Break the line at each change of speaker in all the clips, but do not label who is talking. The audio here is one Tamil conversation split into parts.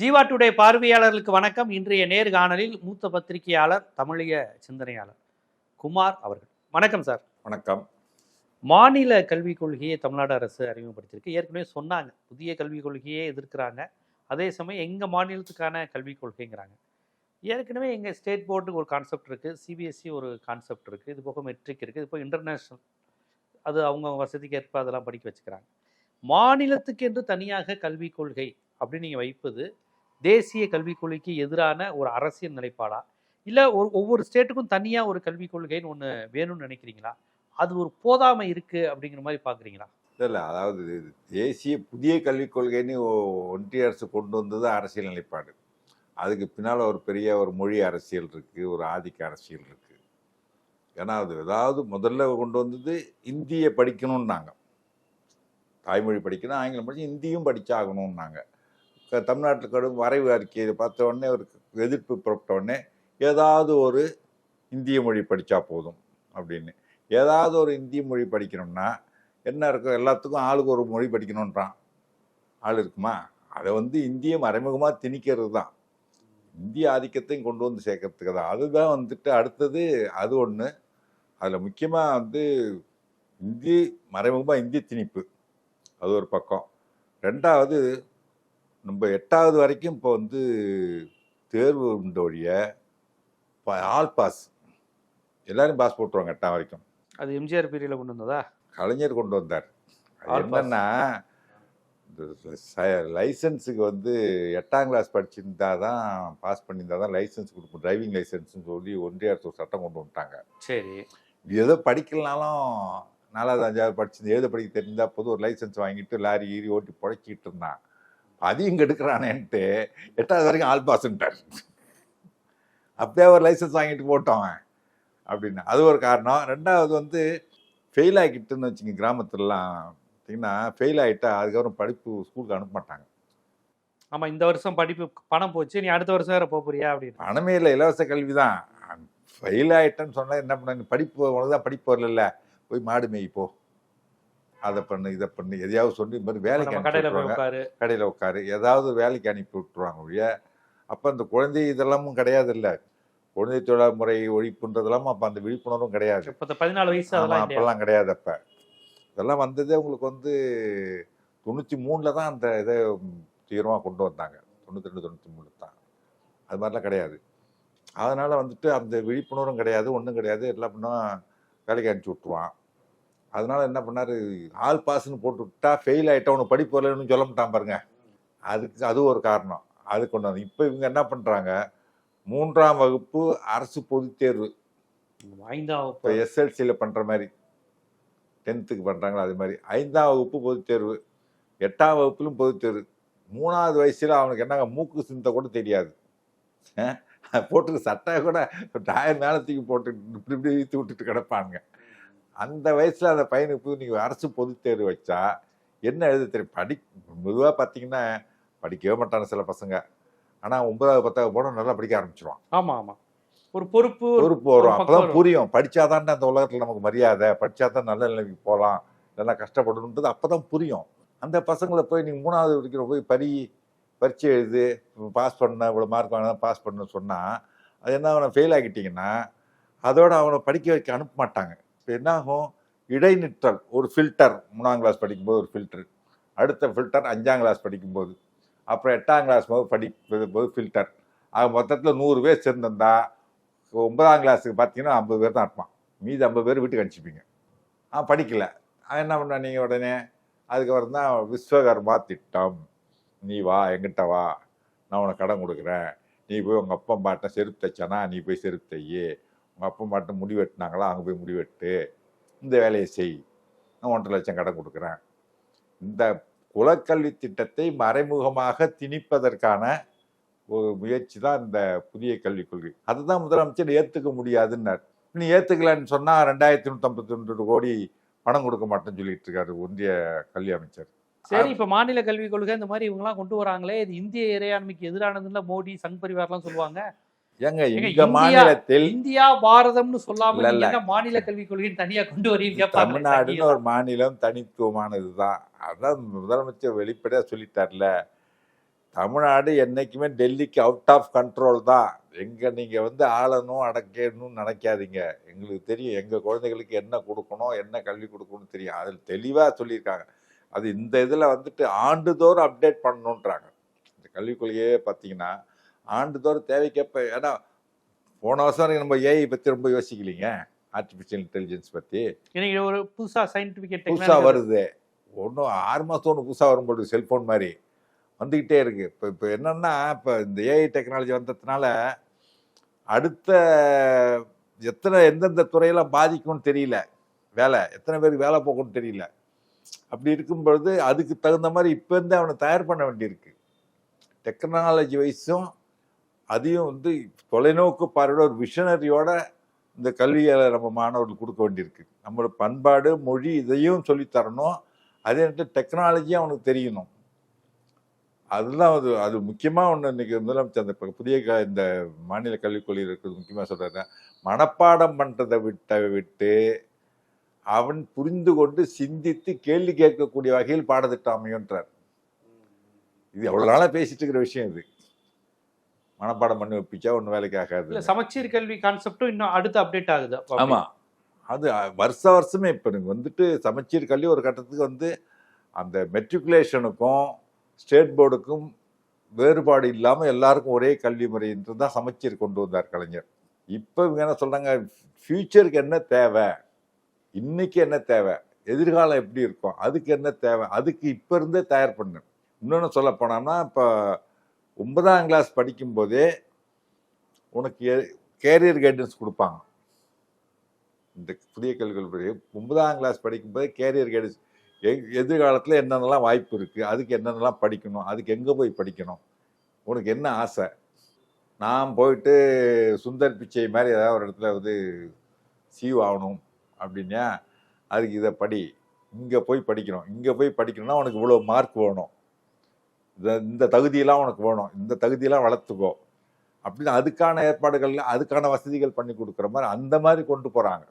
ஜீவா டுடே பார்வையாளர்களுக்கு வணக்கம். இன்றைய நேர்காணலில் மூத்த பத்திரிகையாளர் தமிழிய சிந்தனையாளர் குமார் அவர்கள். வணக்கம் சார்.
வணக்கம்.
மாநில கல்விக் கொள்கையை தமிழ்நாடு அரசு அறிமுகப்படுத்தியிருக்கு. ஏற்கனவே சொன்னாங்க புதிய கல்விக் கொள்கையே எதிர்க்கிறாங்க. அதே சமயம் எங்கள் மாநிலத்துக்கான கல்விக் கொள்கைங்கிறாங்க. ஏற்கனவே எங்கள் ஸ்டேட் போர்டுக்கு ஒரு கான்செப்ட் இருக்குது சிபிஎஸ்சி ஒரு கான்செப்ட் இருக்குது இது போக மெட்ரிக் இருக்குது இது போக இன்டர்நேஷ்னல் அது அவங்க வசதிக்கு ஏற்ப அதெல்லாம் படிக்க வச்சுக்கிறாங்க. மாநிலத்துக்கு என்று தனியாக கல்விக் கொள்கை அப்படின்னு நீங்கள் வைப்பது தேசிய கல்விக் கொள்கைக்கு எதிரான ஒரு அரசியல் நிலைப்பாடா? இல்லை ஒரு ஒவ்வொரு ஸ்டேட்டுக்கும் தனியாக ஒரு கல்விக் கொள்கைன்னு ஒன்று வேணும்னு நினைக்கிறீங்களா? அது ஒரு போதாமை இருக்குது அப்படிங்கிற மாதிரி பார்க்குறீங்களா
இல்லை அதாவது தேசிய புதிய கல்விக் கொள்கைன்னு ஒன்றிய அரசு கொண்டு வந்தது அரசியல் நிலைப்பாடு. அதுக்கு பின்னால் ஒரு பெரிய ஒரு மொழி அரசியல் இருக்குது ஒரு ஆதிக்க அரசியல் இருக்குது ஏன்னா அது ஏதாவது முதல்ல கொண்டு வந்தது இந்தியை படிக்கணும்னாங்க. தாய்மொழி படிக்கணும் ஆங்கிலம் படித்து இந்தியும் படித்தாகணும்னாங்க தமிழ்நாட்டில் கடும் வரைவு அறிக்கையை பார்த்த உடனே ஒரு எதிர்ப்பு புறப்பட்ட உடனே ஏதாவது ஒரு இந்திய மொழி படித்தா போதும் அப்படின்னு. ஏதாவது ஒரு இந்திய மொழி படிக்கணும்னா என்ன இருக்கும்? எல்லாத்துக்கும் ஆளுக்கு ஒரு மொழி படிக்கணுன்றான் ஆள் இருக்குமா? அதை வந்து இந்திய மறைமுகமாக திணிக்கிறது தான். இந்திய ஆதிக்கத்தையும் கொண்டு வந்து சேர்க்கறதுக்கு தான். அதுதான் வந்துட்டு அடுத்தது அது ஒன்று அதில் முக்கியமாக வந்து இந்தி மறைமுகமாக இந்தி திணிப்பு. அது ஒரு பக்கம். ரெண்டாவது நம்ம எட்டாவது வரைக்கும் இப்போ வந்து தேர்வு உண்ட ஒழிய ப- ஆல் பாஸ். எல்லாரும் பாஸ் போட்டுருவாங்க எட்டாம் வரைக்கும்.
அது எம்ஜிஆர் பீரியடில் கொண்டு வந்ததா?
கலைஞர் கொண்டு வந்தார். என்னன்னா லைசன்ஸுக்கு வந்து எட்டாம் கிளாஸ் படிச்சிருந்தா தான் பாஸ் பண்ணியிருந்தா தான் லைசன்ஸ் கொடுக்கும். டிரைவிங் லைசன்ஸ்னு சொல்லி ஒன்றிய அரசு சட்டம் கொண்டு வந்துட்டாங்க.
சரி.
ஏதோ படிக்கலனாலும் நாலாவது அஞ்சாவது படிச்சு எழுத படிக்க தெரிஞ்சா போதும். ஒரு லைசன்ஸ் வாங்கிட்டு லாரி ஈரி ஓட்டி புழைச்சிக்கிட்டு இருந்தான். அதையும் கெடுக்கிறானேன்ட்டு எட்டாவது வரைக்கும் ஆல் பாஸ்ன்ட்டார் அப்படியே ஒரு லைசன்ஸ் வாங்கிட்டு போட்டோம். அப்படின்னு. அது ஒரு காரணம். ரெண்டாவது வந்து ஃபெயில் ஆகிட்டுன்னு வச்சுங்க கிராமத்துலலாம் பார்த்தீங்கன்னா ஃபெயில் ஆகிட்டா அதுக்கப்புறம் படிப்பு ஸ்கூலுக்கு அனுப்ப மாட்டாங்க.
ஆமா இந்த வருஷம் படிப்பு பணம் போச்சு நீ அடுத்த வருஷம் வேற போப் போறியா அப்படின்னு.
பணமே இல்லை இலவச கல்வி தான் ஃபெயில் ஆகிட்டேன்னு சொன்னால் என்ன பண்ண படிப்பு உனக்கு தான் படிப்பு வரல போய் மாடு மேய் போ அதை பண்ணு இதை பண்ணு எதையாவது சொல்லி இந்த மாதிரி வேலைக்கு
கடையில
கடையில் உட்காரு. ஏதாவது வேலைக்கு அனுப்பி விட்டுருவாங்க ஒழிய. அப்போ அந்த குழந்தை இதெல்லாமும் கிடையாது இல்லை குழந்தை தொழிலாளர் முறை ஒழிப்புன்றதெல்லாம் அப்போ அந்த விழிப்புணர்வும் கிடையாது.
பதினாலு வயசு அதெல்லாம்?
அப்பெல்லாம் கிடையாது அப்போ. இதெல்லாம் வந்ததே உங்களுக்கு வந்து தொண்ணூற்றி மூணில் தான் அந்த இதை தீவிரமாக கொண்டு வந்தாங்க. தொண்ணூற்றி ரெண்டு தொண்ணூற்றி மூணில் தான். அது மாதிரிலாம் கிடையாது. அதனால் வந்துட்டு அந்த விழிப்புணர்வும் கிடையாது ஒன்றும் கிடையாது. எல்லாம் பண்ணா வேலைக்கு அனுப்பிச்சி விட்ருவான் அதனால என்ன பண்ணாரு? ஆல் பாஸ்ன்னு போட்டு விட்டா ஃபெயில் ஆகிட்டா உனக்கு படிப்பு வரலன்னு சொல்ல மாட்டான் பாருங்க. அதுக்கு அது ஒரு காரணம். அது கொண்டு வந்து இப்போ இவங்க என்ன பண்ணுறாங்க மூன்றாம் வகுப்பு அரசு பொதுத் தேர்வு.
ஐந்தாம் வகுப்பு.
எஸ்எல்சியில் பண்ணுற மாதிரி. டென்த்துக்கு பண்ணுறாங்களோ அது மாதிரி. ஐந்தாம் வகுப்பு பொதுத் தேர்வு. எட்டாம் வகுப்பிலும் பொதுத் தேர்வு. மூணாவது வயசில் அவனுக்கு என்ன மூக்கு சிந்த கூட தெரியாது. போட்டுக்க சட்டை கூட டயர் மேலே தூக்கி போட்டு இப்படி இப்படி இழுத்து விட்டுட்டு கிடப்பானுங்க. அந்த வயசில் அந்த பையனுக்கு போய் நீங்கள் அரசு பொதுத் தேர்வு வச்சா என்ன எழுத தெரியும் படி பொதுவாக பார்த்தீங்கன்னா படிக்கவே மாட்டாங்க சில பசங்க. ஆனால் ஒன்பதாவது பத்தாவது போனால் நல்லா படிக்க ஆரம்பிச்சிருவான்.
ஆமா ஆமா. ஒரு பொறுப்பு
பொறுப்பு வரும். அப்பதான் புரியும். படிச்சாதான் அந்த உலகத்துல நமக்கு மரியாதை. படிச்சாதான் நல்ல நிலைமைக்கு போகலாம். இல்லைன்னா கஷ்டப்படணுன்றது அப்பதான் புரியும். அந்த பசங்களை போய் நீங்க மூணாவது வரைக்கும் போய் பரி பரீட்சை எழுது பாஸ் பண்ண இவ்வளோ மார்க் வாங்கினா பாஸ் பண்ண சொன்னா அது என்ன அவனை ஃபெயில் ஆகிட்டீங்கன்னா அதோட அவனை படிக்க வைக்க அனுப்ப மாட்டாங்க. என்னாகும்? இடைநிற்றல் ஒரு ஃபில்டர் மூணாம் கிளாஸ் படிக்கும்போது ஒரு ஃபில்டர் அடுத்த ஃபில்டர் அஞ்சாம் கிளாஸ் படிக்கும்போது. அப்புறம் எட்டாம் கிளாஸ் போது படிக்கும்போது ஃபில்டர் ஆக மொத்தத்தில் நூறு பேர் சேர்ந்திருந்தா ஒன்பதாம் கிளாஸுக்கு பார்த்தீங்கன்னா ஐம்பது பேர் தான் இருப்பான். மீதி ஐம்பது பேர் வீட்டுக்கு அனுப்பிச்சிப்பீங்க. ஆ படிக்கல. என்ன பண்ண நீங்கள் உடனே? அதுக்கப்புறம் தான் விஸ்வகர்மா திட்டம். நீ வா எங்கிட்ட வா. நான் உனக்கு கடன் கொடுக்குறேன். நீ போய் உங்கள் அப்பா பாட்டை செருப்பு தைச்சானா நீ போய் செருப்பு தையே. அப்போ மட்டும் முடி வெட்டினாங்களா அங்கே போய் முடி வெட்டு. இந்த வேலையை செய். நான் ஒன்றரை லட்சம் கடன் கொடுக்குறேன். இந்த குலக்கல்வி திட்டத்தை மறைமுகமாக திணிப்பதற்கான ஒரு முயற்சி தான் இந்த புதிய கல்விக் கொள்கை. அதுதான் முதலமைச்சர் ஏற்றுக்க முடியாதுன்னார். நீ ஏற்றுக்கலன்னு சொன்னால் ரெண்டாயிரத்தி நூற்றம்பத்தி ரெண்டு கோடி பணம் கொடுக்க மாட்டேன்னு சொல்லிட்டு இருக்காரு ஒன்றிய கல்வி அமைச்சர்.
சரி இப்ப மாநில கல்விக் கொள்கை இந்த மாதிரி இவங்க எல்லாம் கொண்டு வராங்களே இது இந்திய இறையாண்மைக்கு எதிரானதுல மோடி சங் பரிவார்லாம் சொல்லுவாங்க.
ஏங்க எங்க மாநிலத்தில்
இந்தியா பாரதம்னு சொல்லாம மாநில கல்விக் கொள்கைன்னு தனியா கொண்டு வரீங்க
தமிழ்நாடுன்னு. ஒரு மாநிலம் தனித்துவமானது தான் அதான் முதலமைச்சர் வெளிப்படையாக சொல்லிட்டார்ல. தமிழ்நாடு என்னைக்குமே டெல்லிக்கு அவுட் ஆஃப் கண்ட்ரோல் தான். எங்க நீங்க வந்து ஆளணும் அடக்கணும்னு நினைக்காதீங்க. எங்களுக்கு தெரியும் எங்க குழந்தைகளுக்கு என்ன கொடுக்கணும் என்ன கல்வி கொடுக்கணும்னு தெரியும். அதில் தெளிவா சொல்லியிருக்காங்க. அது இந்த இதுல வந்துட்டு ஆண்டுதோறும் அப்டேட் பண்ணணுன்றாங்க இந்த கல்விக் கொள்கையே பார்த்தீங்கன்னா ஆண்டுதோறும் தேவைக்கேற்ப ஏன்னா போன வருஷம் வரைக்கும் நம்ம ஏஐ பத்தி ரொம்ப யோசிக்கலீங்க. ஆர்டிஃபிஷியல் இன்டெலிஜென்ஸ் பத்தி.
இன்னைக்கு ஒரு புதுசா சயின்டிபிக்
புதுசா வருது. ஒன்றும் ஆறு மாதம் ஒன்று புதுசாக வரும்போது செல்ஃபோன் மாதிரி வந்துக்கிட்டே இருக்கு. இப்போ இப்போ என்னன்னா இப்போ இந்த ஏஐ டெக்னாலஜி வந்ததுனால அடுத்த எத்தனை எந்தெந்த துறையெல்லாம் பாதிக்கும்னு தெரியல. வேலை எத்தனை பேருக்கு வேலை போகும்னு தெரியல. அப்படி இருக்கும் பொழுது அதுக்கு தகுந்த மாதிரி இப்போ இருந்து அவனை தயார் பண்ண வேண்டியிருக்கு. டெக்னாலஜி வைஸும் அதையும் வந்து தொலைநோக்கு பார்வையோட ஒரு விஷனரியோட இந்த கல்வியை நம்ம மாணவர்களுக்கு கொடுக்க வேண்டியிருக்கு. நம்மளோட பண்பாடு மொழி இதையும் சொல்லித் தரணும். அதே நேரத்தில் டெக்னாலஜியும் அவனுக்கு தெரியணும். அதுதான் அது அது முக்கியமாக ஒன்று இன்றைக்கி முதலமைச்சர் அந்த புதிய க இந்த மாநில கல்விக் கொள்கை இருக்கிறது முக்கியமாக சொல்கிறாங்க மனப்பாடம் பண்ணுறதை விட்ட விட்டு அவன் புரிந்து கொண்டு சிந்தித்து கேள்வி கேட்கக்கூடிய வகையில் பாடத்திட்டம் அமையுன்றார் இது எவ்வளோ நாளாக பேசிட்டு இருக்கிற விஷயம் இது. மனப்பாடம் பண்ணி வைப்பிச்சா ஒன்றும் வேலைக்கு ஆகாது.
இல்ல சமச்சீர் கல்வி கான்செப்டும் இன்னும் அடுத்து அப்டேட் ஆகுது. அப்ப அப்படி.
ஆமா. அது வருஷ வருஷமே இப்போ எனக்கு வந்துட்டு சமச்சீர் கல்வி ஒரு கட்டத்துக்கு வந்து அந்த மெட்ரிகுலேஷனுக்கும் ஸ்டேட் போர்டுக்கும் வேறுபாடு இல்லாமல் எல்லாருக்கும் ஒரே கல்வி முறைன்றது தான் சமச்சீர் கொண்டு வந்தார் கலைஞர். இப்போ இவங்க என்ன சொல்றாங்க ஃபியூச்சருக்கு என்ன தேவை? இன்னைக்கு என்ன தேவை? எதிர்காலம் எப்படி இருக்கும்? அதுக்கு என்ன தேவை? அதுக்கு இப்போ இருந்தே தயார் பண்ணு. இன்னொன்று சொல்ல போனோம்னா இப்போ ஒன்பதாம் கிளாஸ் படிக்கும்போதே உனக்கு கேரியர் கைடன்ஸ் கொடுப்பாங்க. இந்த புதிய கல்விகள் ஒன்பதாம் கிளாஸ் படிக்கும்போதே கேரியர் கைடன்ஸ் எதிர்காலத்தில் என்னென்னலாம் வாய்ப்பு இருக்குது அதுக்கு என்னென்னலாம் படிக்கணும் அதுக்கு எங்கே போய் படிக்கணும்? உனக்கு என்ன ஆசை? நான் போயிட்டு சுந்தர் பிச்சை மாதிரி ஏதாவது ஒரு இடத்துல வந்து சீவ் ஆகணும் அப்படின்னா அதுக்கு இதை படி. இங்கே போய் படிக்கணும். இங்கே போய் படிக்கணும்னா உனக்கு இவ்வளோ மார்க் வேணும். இந்த தகுதியெல்லாம் உனக்கு வேணும். இந்த தகுதியெல்லாம் வளர்த்துக்கோ. அப்படின்னு அதுக்கான ஏற்பாடுகள் அதுக்கான வசதிகள் பண்ணி கொடுக்குற மாதிரி அந்த மாதிரி கொண்டு போகிறாங்க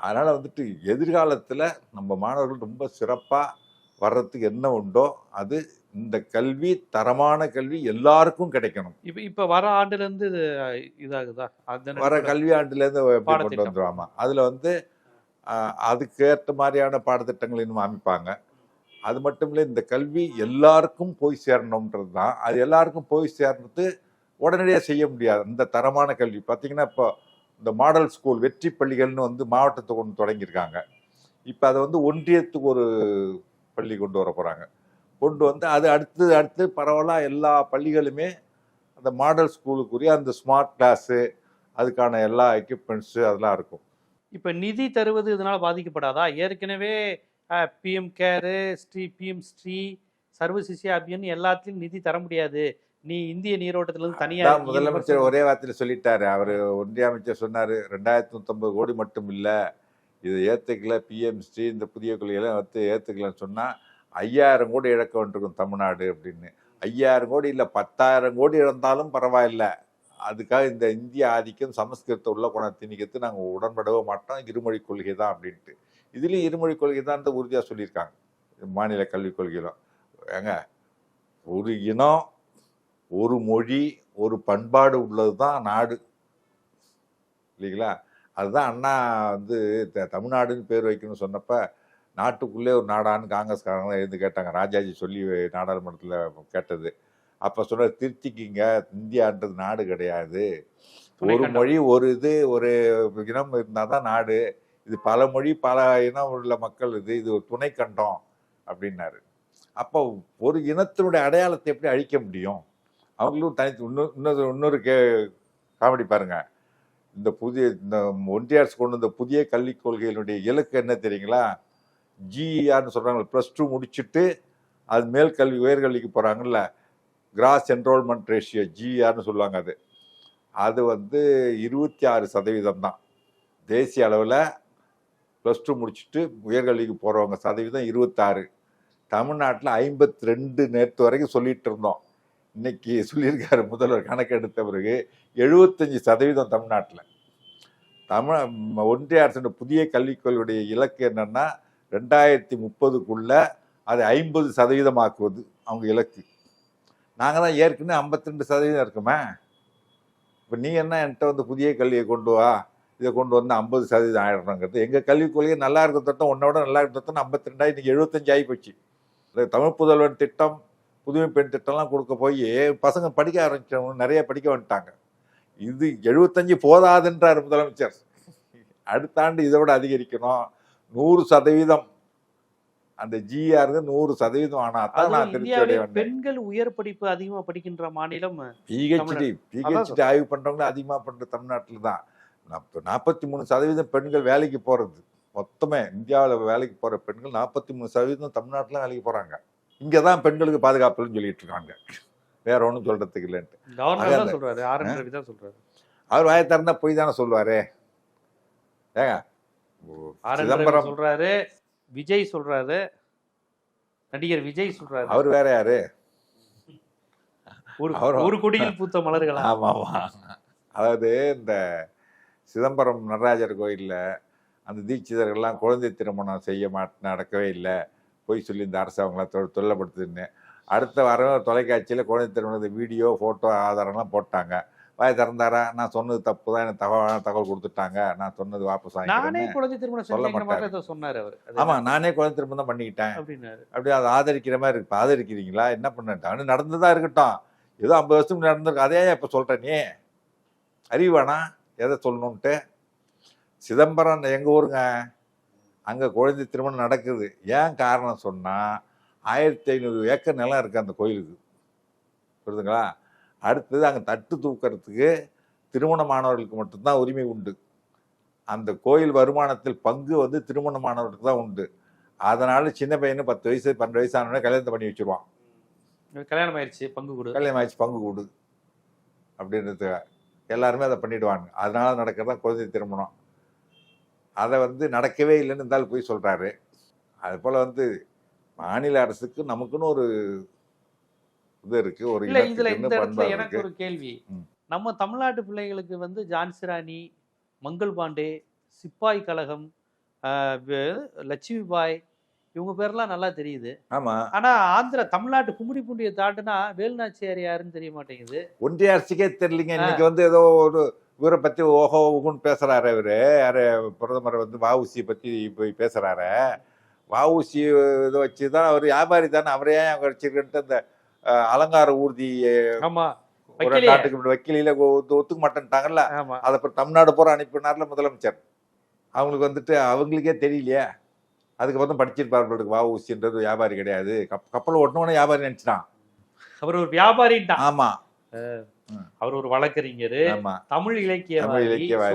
அதனால் வந்துட்டு எதிர்காலத்தில் நம்ம மாணவர்கள் ரொம்ப சிறப்பாக வர்றதுக்கு என்ன உண்டோ அது இந்த கல்வி தரமான கல்வி எல்லாருக்கும் கிடைக்கணும்.
இப்ப இப்ப வர ஆண்டுல இருந்து இது இதாகுதா? அந்த
வர கல்வியாண்டுலேருந்து எப்படி கொண்டு
பாடத்திட்டம்.
வந்துருவாமா அதில் வந்து அதுக்கேற்ற மாதிரியான பாடத்திட்டங்கள் இன்னும் அமைப்பாங்க. அது மட்டும் இல்லை இந்த கல்வி எல்லாருக்கும் போய் சேரணுன்றது தான். அது எல்லாருக்கும் போய் சேர்றது உடனடியாக செய்ய முடியாது. இந்த தரமான கல்வி. பார்த்தீங்கன்னா இப்போ இந்த மாடல் ஸ்கூல் வெற்றி பள்ளிகள்னு வந்து மாவட்டத்துக்கு ஒன்று தொடங்கியிருக்காங்க. இப்போ அதை வந்து ஒன்றியத்துக்கு ஒரு பள்ளி கொண்டு வர போகிறாங்க கொண்டு வந்து அது அடுத்து அடுத்து பரவலாக எல்லா பள்ளிகளுமே அந்த மாடல் ஸ்கூலுக்குரிய அந்த ஸ்மார்ட் கிளாஸு அதுக்கான எல்லா எக்யூப்மெண்ட்ஸு அதெல்லாம் இருக்கும்.
இப்போ நிதி தருவது இதனால் பாதிக்கப்படாதா? ஏற்கனவே PM care Shri PM Shri Sarva சிஷ்யா அபியான் எல்லாத்துலயும் நிதி தர முடியாது. நீ இந்திய நீரோட்டத்துல இருந்து தனியா
அதான்
இருக்கீங்கன்னு
முதலமைச்சர். ஒரே வார்த்தையில் சொல்லிட்டாரு. அவர் ஒன்றிய அமைச்சர் சொன்னாரு ரெண்டாயிரத்தி நூற்றம்பது கோடி மட்டும் இல்லை இதை ஏற்றுக்கல பிஎம்ஸ்டி இந்த புதிய கொள்கையெல்லாம் வந்து ஏற்றுக்கலன்னு சொன்னால் ஐயாயிரம் கோடி இழக்க வேண்டியிருக்கும் தமிழ்நாடு அப்படின்னு. ஐயாயிரம் கோடி இல்லை பத்தாயிரம் கோடி இழந்தாலும் பரவாயில்ல. அதுக்காக இந்த இந்திய ஆதிக்கம் சமஸ்கிருதத்தை உள்ள கொண்ட திணிக்கிறது நாங்கள் உடன்படவே மாட்டோம். இருமொழி கொள்கை தான் அப்படின்ட்டு. இதுலேயும் இருமொழி கொள்கை தான் உறுதியாக சொல்லியிருக்காங்க. மாநில கல்விக் கொள்கையிலும். ஏங்க ஒரு இனம் ஒரு மொழி ஒரு பண்பாடு உள்ளது தான் நாடு. இல்லைங்களா? அதுதான் அண்ணா வந்து த- தமிழ்நாடுன்னு பேர் வைக்கணும்னு சொன்னப்ப நாட்டுக்குள்ளே ஒரு நாடான்னு காங்கிரஸ்காரங்களாம் எழுந்து கேட்டாங்க. ராஜாஜி சொல்லி நாடாளுமன்றத்தில் கேட்டது. அப்போ சொன்ன திருத்திக்கிங்க இந்தியான்றது நாடு கிடையாது. ஒரு. மொழி ஒரு இது ஒரு இனம் இருந்தால் தான் நாடு. இது பல மொழி பல இனம் உள்ள மக்கள் இது இது ஒரு துணை கண்டம் அப்படின்னாரு. அப்போ ஒரு இனத்தினுடைய அடையாளத்தை எப்படி அழிக்க முடியும்? அவங்களும் தனித்து இன்னொரு இன்னொரு இன்னொரு கே காமெடி பாருங்கள் இந்த புதிய இந்த ஒன்றிய அரசு கொண்டு வந்த புதிய கல்விக் கொள்கையினுடைய இலக்கு என்ன தெரியுங்களா? ஜிஇஆர்னு சொல்கிறாங்க ப்ளஸ் டூ முடிச்சுட்டு அது மேல் கல்வி உயர்கல்விக்கு போகிறாங்கல்ல கிராஸ் என்ரோல்மெண்ட் ரேஷியோ ஜிஆர்னு சொல்லுவாங்க அது. அது வந்து இருபத்தி ஆறு சதவீதம் தான் தேசிய அளவில் ப்ளஸ் டூ முடிச்சுட்டு உயர்கல்விக்கு போகிறவங்க சதவீதம் இருபத்தாறு. தமிழ்நாட்டில் ஐம்பத்தி ரெண்டு நேற்று வரைக்கும் சொல்லிட்டு இருந்தோம். இன்னைக்கு சொல்லியிருக்காரு முதல்வர் கணக்கெடுத்த பிறகு எழுபத்தஞ்சு சதவீதம் தமிழ்நாட்டில். தமிழ் ஒன்றிய அரசின் புதிய கல்விக் கொள்கையுடைய இலக்கு என்னென்னா ரெண்டாயிரத்தி முப்பதுக்குள்ள அதை ஐம்பது சதவீதமாக்குவது அவங்க இலக்கு. நாங்கள் தான் ஏற்கனவே 52% சதவீதம் இருக்குமே. இப்போ நீ என்ன என்கிட்ட வந்து புதிய கல்வியை கொண்டு வா. இதை கொண்டு வந்து ஐம்பது சதவீதம் ஆயிடணுங்கிறது. எங்கள் கல்விக் கொள்கை நல்லா இருக்க திட்டம் உன்னோட நல்லா இருக்க திட்டம் ஐம்பத்தி ரெண்டாயிரம் இன்னைக்கு எழுபத்தஞ்சு ஆகி போச்சு. தமிழ் புதல்வன் திட்டம் புதுமை பெண் திட்டம்லாம் கொடுக்க போய் பசங்க படிக்க ஆரம்பிச்சவங்க நிறைய படிக்க வந்துட்டாங்க. இது எழுபத்தஞ்சு போதாதுன்றார் முதலமைச்சர். அடுத்த ஆண்டு இதை விட அதிகரிக்கணும். நூறு சதவீதம். அந்த ஜிஆருக்கு நூறு சதவீதம் ஆனா தான் நான் அடைய வந்தேன்.
பெண்கள் உயர் படிப்பு அதிகமா படிக்கின்ற மாநிலம்
பிஹெச்டி பிஹெச்டி ஆய்வு பண்றவங்க அதிகமா பண்ற தமிழ்நாட்டில் தான் நாற்பத்தி மூணு சதவீதம் பெண்கள் வேலைக்கு போறது. மொத்தமே இந்தியாவில் வேலைக்கு போற பெண்கள் நாற்பத்தி மூணு சதவீதம் தமிழ்நாட்டில் வேலைக்கு போறாங்க. இங்கே தான் பெண்களுக்கு பாதுகாப்புன்னு சொல்லிட்டு இருக்காங்க வேற ஒன்றும் சொல்றதுக்கு இல்லைன்ட்டு.
சொல்றாரு
அவர் வாயை திறந்தா போய் தானே சொல்லுவாரு. ஏங்க சிதம்பரம்
சொல்றாரு விஜய் சொல்றாரு நடிகர் விஜய் சொல்றாரு.
அவர் வேற யாரு?
ஒரு. ஒரு கொடியில் பூத்த மலர்களா?
ஆமா ஆமா. அதாவது இந்த சிதம்பரம் நடராஜர் கோயில்ல அந்த தீட்சிதர்கள்லாம் குழந்தை திருமணம் செய்ய மாட்ட நடக்கவே இல்லை. பொய் சொல்லி இந்த அரசு அவங்கள தொ- தொல்லைப்படுத்துதுன்னு. அடுத்த வாரம் தொலைக்காட்சியில் குழந்தை திருமணத்தை வீடியோ ஃபோட்டோ ஆதாரம்லாம் போட்டாங்க. வாய் திறந்தாரா? நான் சொன்னது தப்பு தான். எனக்கு தகவல் தகவல் கொடுத்துட்டாங்க. நான் சொன்னது வாபஸ்
நானே குழந்தை திருமணம்
சொல்ல
சொன்னாரு அவர். அது
ஆமா நானே குழந்தை திருமணம் தான் பண்ணிக்கிட்டேன்.
அப்படின்னாரு.
அப்படியே அதை ஆதரிக்கிற மாதிரி இருக்கு. ஆதரிக்கிறீங்களா? என்ன பண்ணிட்டான்னு நடந்ததா இருக்கட்டும். ஏதோ ஐம்பது வருஷத்துக்கு நடந்திருக்கு. அதே இப்ப சொல்ற நீ? அறிவானா எதை சொல்லணும்ட்டு? சிதம்பரம் எங்க ஊருங்க? அங்க குழந்தை திருமணம் நடக்குது. ஏன் காரணம் சொன்னா ஆயிரத்தி ஐநூறு ஏக்கர் நிலம் இருக்கு அந்த கோயிலுக்கு. புரியுதுங்களா? அடுத்தது அங்க தட்டு தூக்கிறதுக்கு திருமணமானவர்களுக்கு மட்டும்தான் உரிமை உண்டு. அந்த கோயில் வருமானத்தில் பங்கு வந்து திருமணமானவர்களுக்கு தான் உண்டு. அதனால சின்ன பையனு பத்து வயசு பன்னெண்டு வயசு ஆனவனே கல்யாணத்தை பண்ணி வச்சிருவான்.
கல்யாணம் ஆயிடுச்சு பங்கு கொடு.
கல்யாணம் ஆச்சு பங்கு கொடு. அப்படின்றது எல்லாருமே அதை பண்ணிடுவாங்க. அதனால நடக்கிறதா குழந்தை திருமணம். அதை வந்து நடக்கவே இல்லைன்னு இருந்தாலும் போய் சொல்றாரு. அது போல வந்து மாநில அரசுக்கு நமக்குன்னு ஒரு இது இருக்கு ஒரு
இதுல இந்த இடத்துல எனக்கு ஒரு கேள்வி. நம்ம தமிழ்நாட்டு பிள்ளைகளுக்கு வந்து ஜான்சி ராணி மங்கள் பாண்டே சிப்பாய் கழகம் லட்சுமி பாய் இவங்க பேர்லாம் நல்லா தெரியுது.
ஆமா.
ஆனா ஆந்திரா தமிழ்நாட்டு கும்மிடி பூண்டியை தாண்டுனா வேலுநாச்சியார் யாருன்னு தெரிய மாட்டேங்குது.
ஒன்றிய அரசுக்கே தெரியலீங்க. இன்னைக்கு வந்து ஏதோ ஒரு இவரை பத்தி ஓஹோ ஊகுன்னு பேசுறாரு இவரு. யாரு பிரதமர் வந்து வஉசி பத்தி போய் பேசுறாரு. வஉசி இதை வச்சுதான் அவர் வியாபாரி தானே. அவரே அங்க வச்சிருக்கிட்டு அந்த அலங்கார ஊர்தி
ஆமா.
ஒரு. நாட்டுக்கு இப்படி வக்கீலில ஒத்துக்க மாட்டேன்ட்டாங்கல்ல. அதை அப்புறம் தமிழ்நாடு பூரா அனுப்பினார்ல முதலமைச்சர். அவங்களுக்கு வந்துட்டு அவங்களுக்கே தெரியலையே. அதுக்கப்புறம் படிச்சிருப்பாரு வஉசின்றது வியாபாரி கிடையாது. கப் கப்பல் ஓட்டணும்னு வியாபாரி நினைச்சிட்டான்.
அவர் ஒரு வியாபாரின்ட்டான்
ஆமா.
அவர் ஒரு வழக்கறிஞர். தமிழ்
தமிழ்
இலக்கியவாதி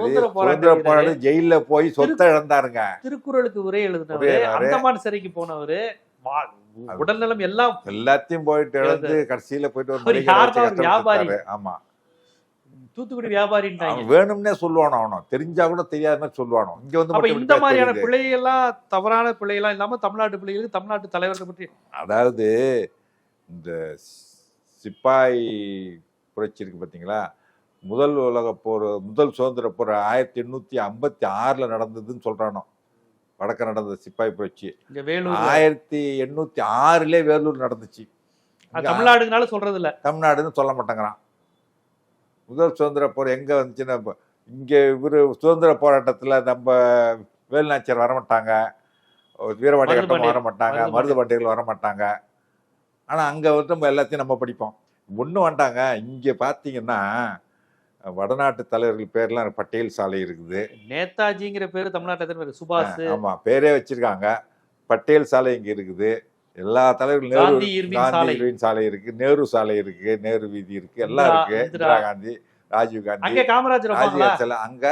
போராடி ஜெயில போய் சொத்தை இழந்தாருங்க.
திருக்குறளுக்கு உரை எழுதினவர். அந்தமான் சிறைக்கு போனவர் உடல்நலம் எல்லாம்
எல்லாத்தையும் போயிட்டு இழந்து கடைசியில போயிட்டு
வியாபாரி.
ஆமா.
தூத்துக்குடி
அவன் வேணும்னே சொல்லுவானோ அவனும் தெரிஞ்சா கூட தெரியாத மாதிரி சொல்லுவானோ? இங்க வந்து
இந்த மாதிரியான. பிள்ளைகள்லாம் தவறான பிள்ளைகள்லாம் இல்லாம தமிழ்நாட்டு பிள்ளைகளுக்கு தமிழ்நாட்டு தலைவர்கள் பற்றி
அதாவது இந்த சிப்பாய் புரட்சி இருக்கு பாத்தீங்களா? முதல் உலக போர் முதல் சுதந்திர போர் ஆயிரத்தி எண்ணூத்தி ஐம்பத்தி ஆறுல நடந்ததுன்னு சொல்றானோ? வடக்க நடந்த சிப்பாய் புரட்சி. ஆயிரத்தி எண்ணூத்தி ஆறுலே வேலூர் நடந்துச்சு.
தமிழ்நாடுனால சொல்றது இல்ல
தமிழ்நாடுன்னு சொல்ல மாட்டேங்கிறான். முதல் சுதந்திர போர் எங்க வந்துச்சுன்னா இங்க இவரு சுதந்திர போராட்டத்துல நம்ம வேலுநாச்சியார் வரமாட்டாங்க. வீரபாண்டி
மருது
கட்டம். வரமாட்டாங்க
மருது
பாண்டியர்கள் வரமாட்டாங்க. ஆனா அங்க வந்து நம்ம எல்லாத்தையும் நம்ம படிப்போம். ஒண்ணு வந்துட்டாங்க இங்க பாத்தீங்கன்னா வடநாட்டு தலைவர்கள் பேர்லாம் பட்டேல் சாலை இருக்குது.
நேதாஜிங்கிற பேரு தமிழ்நாட்டுல சுபாஷ்.
ஆமா பேரே வச்சிருக்காங்க. பட்டேல் சாலை இங்க இருக்குது. எல்லா தலைவர்கள் நேரு
சாலை.
இருக்கு நேரு சாலை இருக்கு நேரு வீதி இருக்கு எல்லாம் இருக்கு
இந்திரா.
காந்தி ராஜீவ்
அங்க
காந்தி
காமராஜர் வைப்பாங்களா
ராஜீவ் அங்க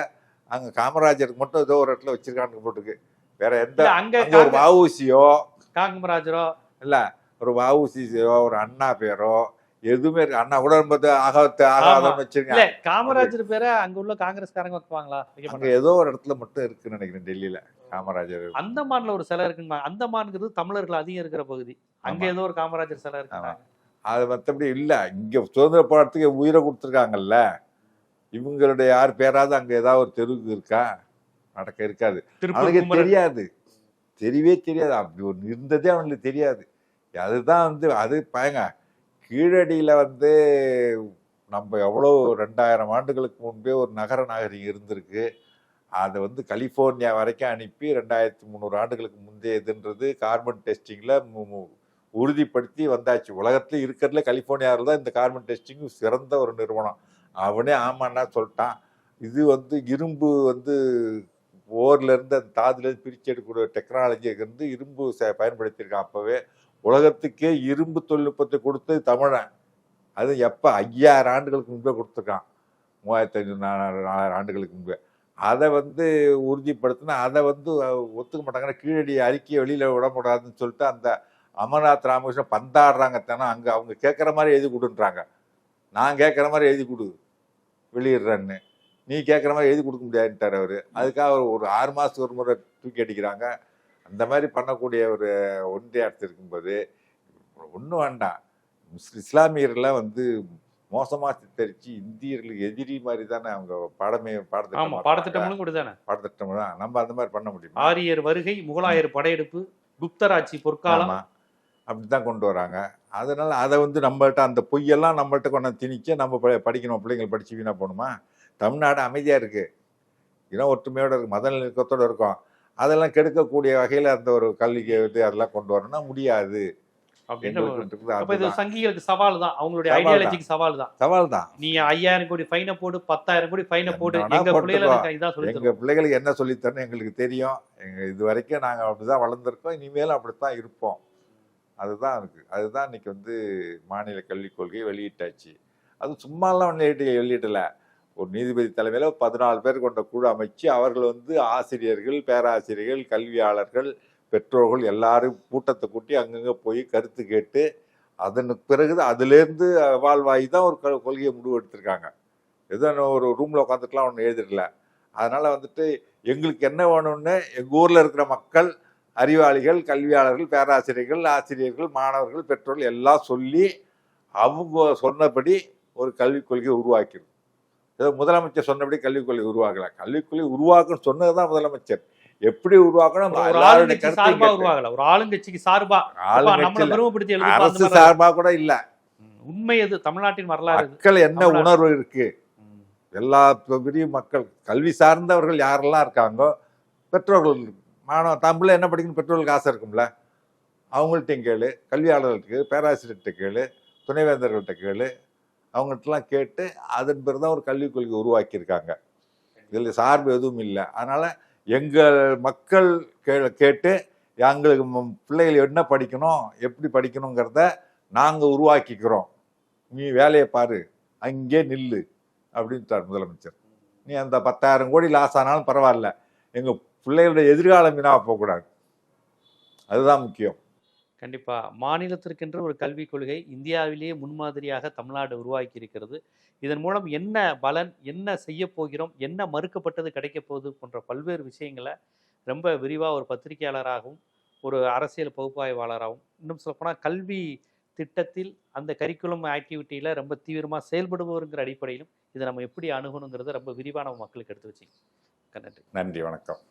அங்க காமராஜருக்கு மட்டும் ஏதோ ஒரு இடத்துல வச்சிருக்கான்னு போட்டுருக்கு வேற எந்த
அங்க
அங்க ஒரு வவுசியோ
காமராஜரோ
இல்ல ஒரு வவுசியோ ஒரு அண்ணா பேரோ எதுவுமே இருக்கு. அண்ணா கூட என்பது ஆகாத்து ஆகாதம்னு வச்சிருங்க
இல்ல காமராஜர் பேரை அங்க உள்ள காங்கிரஸ்காரங்க வைப்பாங்களா?
அங்க. ஏதோ ஒரு இடத்துல மட்டும் இருக்குன்னு நினைக்கிறேன் டெல்லியில காமராஜர்.
அந்தமான்ல ஒரு சிலை இருக்குங்க அந்தமான்ங்கிறது தமிழர்கள் அதிகம் இருக்கிற பகுதி. அங்க. ஏதோ ஒரு காமராஜர் சிலை இருக்கு.
ஆமா. அது மற்றபடி இல்ல. இங்க சுதந்திர போராட்டத்துக்கு உயிரை கொடுத்துருக்காங்கல்ல. இவங்களுடைய யார் பேராவது அங்க ஏதாவது ஒரு தெருவுக்கு இருக்கா? நடக்க இருக்காது. அவனுக்கு தெரியாது. தெரியவே தெரியாது. அப்படி ஒரு இருந்ததே அவனுக்கு தெரியாது. அதுதான் வந்து அது பயங்க. கீழடியில் வந்து நம்ம எவ்வளோ ரெண்டாயிரம் ஆண்டுகளுக்கு முன்பே ஒரு நகர நாகரிகம் இருந்திருக்கு. அதை வந்து கலிஃபோர்னியா வரைக்கும் அனுப்பி ரெண்டாயிரத்தி முந்நூறு ஆண்டுகளுக்கு முந்தையதுன்றது கார்பன் டெஸ்டிங்கில் உறுதிப்படுத்தி வந்தாச்சு. உலகத்தில் இருக்கிறதுல கலிஃபோர்னியாவில் தான் இந்த கார்பன் டெஸ்டிங் சிறந்த ஒரு நிறுவனம். அவனே ஆமான்னா சொல்லிட்டான். இது வந்து இரும்பு வந்து ஓர்லேருந்து அந்த தாதுலேருந்து பிரித்து எடுக்கக்கூடிய டெக்னாலஜி வந்து இரும்பு ச- பயன்படுத்தியிருக்கான் அப்போவே. உலகத்துக்கே இரும்பு தொழில்நுட்பத்தை கொடுத்தது தமிழன். அது எப்போ ஐயாயிரம் ஆண்டுகளுக்கு முன்பே கொடுத்துருக்கான். மூவாயிரத்தி ஐநூறு நாலாயிரம் நாலாயிரம் ஆண்டுகளுக்கு முன்பே. அதை வந்து உறுதிப்படுத்தினா அதை வந்து ஒத்துக்க மாட்டாங்கன்னா கீழடி அறிக்கையை வெளியில் விடக்கூடாதுன்னு சொல்லிட்டு அந்த அமர்நாத் ராமகிருஷ்ணன் பந்தாடுறாங்க தானே அங்கே அவங்க கேட்குற மாதிரி எழுதி கொடுன்றாங்க. நான் கேட்குற மாதிரி எழுதி கொடு வெளியிடுறேன்னு. நீ கேட்குற மாதிரி எழுதி கொடுக்க முடியாதுன்ட்டார் அவர். அதுக்காக அவர் ஒரு ஆறு மாதத்துக்கு ஒரு முறை தூக்கி அடிக்கிறாங்க. அந்த மாதிரி பண்ணக்கூடிய ஒரு ஒன்றிய அரசு இருக்கும்போது ஒன்றும் வேண்டாம். இஸ்லாமியர்லாம் வந்து மோசமாக சித்தரித்து இந்தியர்களுக்கு எதிரி மாதிரி தானே அவங்க பாடமே பாடத்திட்டம்
பாடத்திட்டமும் கூடதானே
பாடத்திட்டம் தான். நம்ம அந்த மாதிரி பண்ண முடியுமா?
ஆரியர் வருகை முகலாயர் படையெடுப்பு குப்தராட்சி பொற்காலம்.
ஆமா. அப்படிதான் கொண்டு வராங்க. அதனால அதை வந்து நம்மள்ட்ட அந்த பொய்யெல்லாம் நம்மள்ட்ட கொண்டு திணிக்க நம்ம படிக்கணும் பிள்ளைங்கள் படிச்சு வீணா போகணுமா? தமிழ்நாடு அமைதியா இருக்கு. இனம் ஒற்றுமையோட இருக்கு மத நிலக்கத்தோட இருக்கும். அதெல்லாம் கெடுக்கக்கூடிய வகையில அந்த ஒரு கல்விக்கு வந்து அதெல்லாம் கொண்டு வரணும்னா முடியாது.
சங்கிகளுக்கு சவால் தான் அவங்களுடைய. ஐடியாலஜிக்கு சவால் தான்
சவால் தான்
நீ ஐயாயிரம் கோடி ஃபைனை போடு பத்தாயிரம் கோடி ஃபைனை போடு.
என்ன
எங்க பிள்ளைகளுக்கு
எங்க பிள்ளைகளுக்கு என்ன சொல்லித்தரணும் எங்களுக்கு தெரியும். எங்க இது வரைக்கும் நாங்க அப்படிதான் வளர்ந்துருக்கோம். இனிமேலும் அப்படித்தான் இருப்போம். அதுதான் இருக்கு. அதுதான் இன்னைக்கு வந்து மாநில கல்விக் கொள்கையை வெளியிட்டாச்சு. அது சும்மாலாம் வெளியிட்டு வெளியிடல ஒரு நீதிபதி தலைமையில் பதினாலு பேர் கொண்ட குழு அமைச்சு அவர்கள் வந்து ஆசிரியர்கள் பேராசிரியர்கள் கல்வியாளர்கள் பெற்றோர்கள் எல்லாரும் கூட்டத்தை கூட்டி அங்கங்கே போய் கருத்து கேட்டு அதனுக்கு பிறகு அதுலேருந்து வாழ்வாகி தான் ஒரு க- கொள்கையை முடிவு எடுத்திருக்காங்க எதோ ஒரு ரூமில் உட்காந்துட்டுலாம் ஒன்று எழுதிடல அதனால் வந்துட்டு எங்களுக்கு என்ன வேணும்னு எங்கள் ஊரில் இருக்கிற மக்கள் அறிவாளிகள் கல்வியாளர்கள் பேராசிரியர்கள் ஆசிரியர்கள் மாணவர்கள் பெற்றோர்கள் எல்லாம் சொல்லி அவங்க சொன்னபடி ஒரு கல்விக் கொள்கையை உருவாக்கிடும் ஏதோ முதலமைச்சர் சொன்னபடி கல்விக் கொள்கை உருவாக்கல. கல்விக் கொள்கை உருவாக்கணும்னு சொன்னதுதான் முதலமைச்சர். எப்படி உருவாக்கணும்.
உருவாகல. ஒரு ஆளுங்கட்சிக்கு சார்பா.
அரசு சார்பா கூட இல்ல.
உண்மை எது? தமிழ்நாட்டின் வரலாறு.
மக்கள் என்ன. உணர்வு இருக்கு. எல்லா பெரிய மக்கள் கல்வி சார்ந்தவர்கள் யாரெல்லாம் இருக்காங்கோ பெற்றோர்கள் மாணவ தமிழ்ல என்ன படிக்கணும்? பெற்றோர்களுக்கு ஆசை இருக்கும்ல. அவங்கள்ட்டையும் கேளு. கல்வியாளர்கள்ட்ட பேராசிரியர்கிட்ட கேளு. துணைவேந்தர்கள்ட்ட கேளு. அவங்கள்ட்டலாம் கேட்டு அதன் பிறகு தான் ஒரு கல்விக் கொள்கை உருவாக்கியிருக்காங்க. இதில் சார்பு எதுவும் இல்லை. அதனால் எங்கள் மக்கள் கே கேட்டு எங்களுக்கு பிள்ளைகள் என்ன படிக்கணும் எப்படி படிக்கணுங்கிறத நாங்கள் உருவாக்கிக்கிறோம். நீ வேலையை பாரு அங்கே நில்லு அப்படின்ட்டார் முதலமைச்சர். நீ அந்த பத்தாயிரம் கோடி லாஸ் ஆனாலும் பரவாயில்ல. எங்கள் பிள்ளைகளுடைய எதிர்காலம் வீணாக போகக்கூடாது. அதுதான் முக்கியம்.
கண்டிப்பா. மாநிலத்திற்கென்று ஒரு கல்விக் கொள்கை இந்தியாவிலேயே முன்மாதிரியாக தமிழ்நாடு உருவாக்கி இருக்கிறது இதன் மூலம் என்ன பலன் என்ன செய்ய போகிறோம் என்ன மறுக்கப்பட்டது கிடைக்க போகுது போன்ற பல்வேறு விஷயங்களை ரொம்ப விரிவாக ஒரு பத்திரிகையாளராகவும் ஒரு அரசியல் பகுப்பாய்வாளராகவும் இன்னும் சொல்லப்போனால் கல்வி திட்டத்தில் அந்த கரிக்குலம் ஆக்டிவிட்டியில் ரொம்ப தீவிரமாக செயல்படுபவருங்கிற அடிப்படையிலும் இதை நம்ம எப்படி அணுகணுங்கிறத ரொம்ப விரிவாக நம்ம மக்களுக்கு எடுத்து வச்சிங்க நன்றி.
நன்றி வணக்கம்.